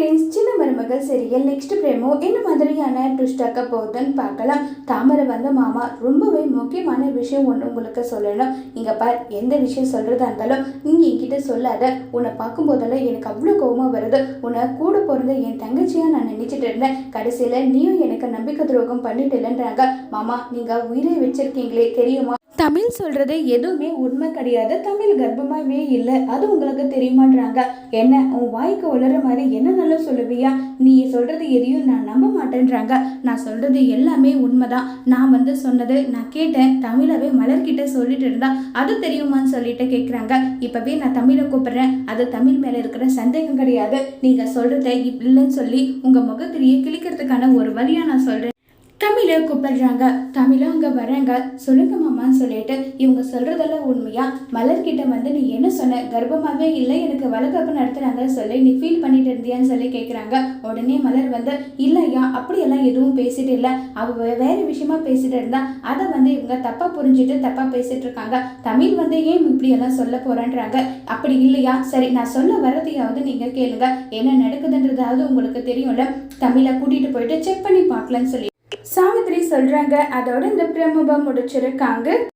Friends சின்ன மருமகள் serial next பிரேமோ என்ன மாதிரியான ட்விஸ்டாக்க போகுதுன்னு பார்க்கலாம். தாமரை வந்த மாமா ரொம்பவே முக்கியமான விஷயம் ஒன்று உங்களுக்கு சொல்லணும். இங்கே பார் எந்த விஷயம் சொல்கிறதா இருந்தாலும் நீ என்கிட்ட சொல்லாத. உன்னை பார்க்கும்போதெல்லாம் எனக்கு அவ்வளோ கோபமாக வருது. உன்னை கூட பிறந்த என் தங்கச்சியாக நான் நினச்சிட்டு இருந்தேன். கடைசியில் நீயும் எனக்கு நம்பிக்கை துரோகம் பண்ணிட்டு இல்லைன்றாங்க மாமா நீங்கள் உயிரை வச்சிருக்கீங்களே தெரியுமா? தமிழ் சொல்கிறது எதுவுமே உண்மை கிடையாது. தமிழ் கர்ப்பமாகவே இல்லை. அது உங்களுக்கு தெரியுமான்றாங்க. என்ன உன் வாய்க்கு உளற மாதிரி என்ன நல்லா சொல்லுவியா? நீ சொல்கிறது எதையும் நான் நம்ப மாட்டேன்றாங்க. நான் சொல்கிறது எல்லாமே உண்மைதான். நான் வந்து சொன்னது நான் கேட்டேன். தமிழவே மலர்கிட்ட சொல்லிட்டு இருந்தா அது தெரியுமான்னு சொல்லிட்டு கேட்குறாங்க இப்போவே நான் தமிழை கூப்பிட்றேன். அது தமிழ் மேலே இருக்கிற சந்தேகம் கிடையாது. நீங்கள் சொல்கிறத இல்லைன்னு சொல்லி உங்கள் முகத்திலேயே கிழிக்கிறதுக்கான ஒரு வழியாக நான் சொல்கிறேன் தமிழை கூப்பிடுறாங்க. தமிழும் அங்கே வராங்க சொல்லுங்க மாமான்னு சொல்லிட்டு இவங்க சொல்றதெல்லாம் உண்மையா? மலர்கிட்ட வந்து நீ என்ன சொன்ன? கர்ப்பமாகவே இல்லை எனக்கு வளர்க்கப்பு நடத்துறாங்க சொல்லி நீ ஃபீல் பண்ணிட்டு இருந்தியான்னு சொல்லி கேட்குறாங்க உடனே மலர் வந்து இல்லையா அப்படியெல்லாம் எதுவும் பேசிட்டு இல்லை. அவ வேறு வேற விஷயமா பேசிட்டு இருந்தா அதை வந்து இவங்க தப்பா புரிஞ்சுட்டு தப்பா பேசிட்டு இருக்காங்க. தமிழ் வந்து ஏன் இப்படியெல்லாம் சொல்ல போறேன்றாங்க? அப்படி இல்லையா? சரி நான் சொல்ல வர்றதையாவது நீங்க கேளுங்க. என்ன நடக்குதுன்றதாவது உங்களுக்கு தெரியும்ல. தமிழை கூட்டிட்டு போயிட்டு செக் பண்ணி பார்க்கலான்னு சொல்லி சாவித்ரி சொல்றாங்க. அதோட இந்த பிரமுகம் முடிச்சிருக்காங்க.